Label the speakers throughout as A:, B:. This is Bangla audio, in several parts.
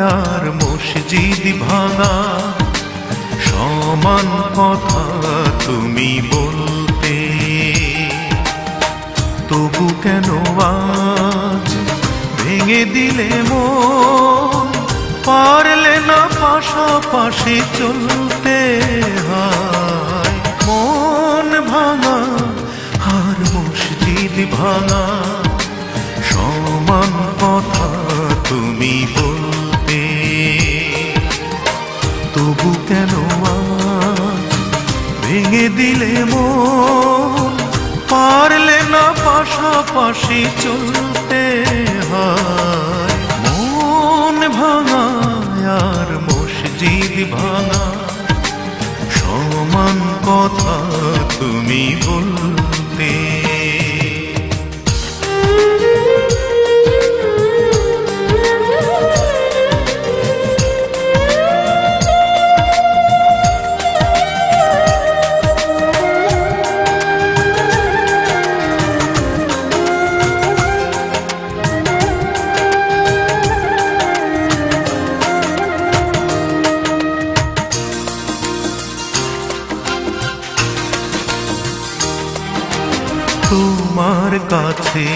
A: আর মসজিদ ভাঙা সমান কথা তুমি বলতে। তবু কেন আজ ভেঙে দিলে মন? পারলে না পাশাপাশি চলতে হয়। মন ভাঙা আর মসজিদ ভাঙা। তুমি বলতে, তবু কেন ভেঙে দিলে মন? পারলে না পাশাপাশি চলতে হয়। মন ভাঙা আর মসজিদ ভাঙা তোমার কাছে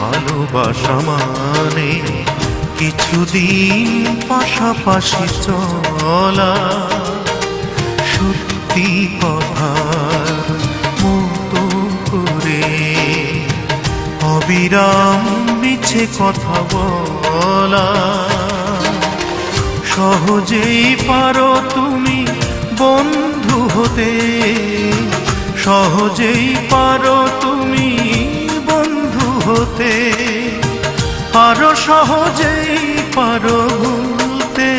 A: ভালোবাসা মানে কিছুদিন পাশাপাশি চলা। সত্যি কথার মতো করে অবিরাম মিছে কথা বলা। সহজেই পারো তুমি বন্ধু হতে। সহজেই পারো তুমি বন্ধু হতে। আরও সহজেই পারো ভুলতে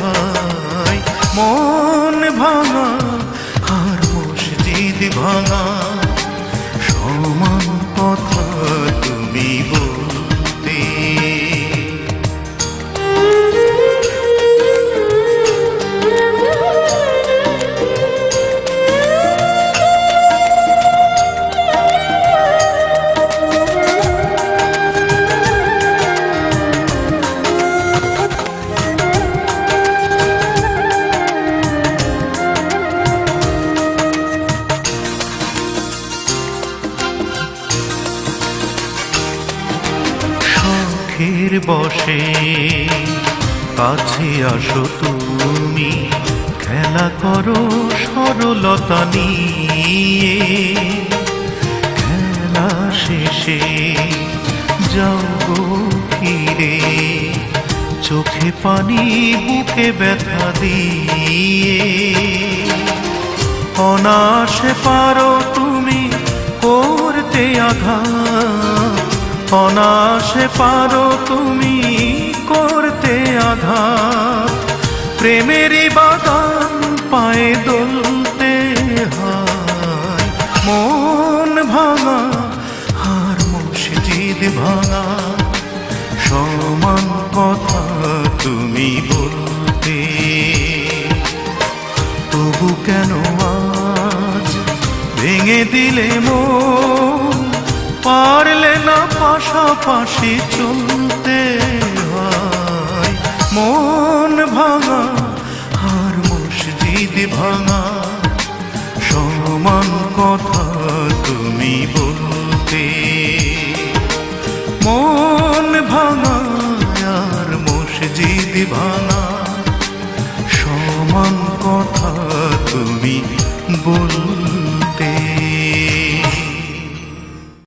A: হয়। মন ভাঙা আর মসজিদ ভাঙা সমান কথা শখের বসে। কাছে আসো তুমি, খেলা করো সরলতা নিয়ে। খেলা শেষে যাও গো ফিরে, চোখে পানি, বুকে ব্যথা দিয়ে। অনাসে পারো তুমি, করতে আঘাত অনাসে পারো তুমি করতে আঘাত। প্রেমেরই বাগান পায়ে দলতে হয়। মন ভাঙা আর মসজিদ ভাঙা। সমান কথা তুমি বলতে। তবু কেন আজ ভেঙে দিলে মন পারলে না পাশাপাশি চলতে হয়। মন ভাঙা আর মসজিদ ভাঙা, সমান কথা তুমি বলতে। মন ভাঙা আর মসজিদ ভাঙা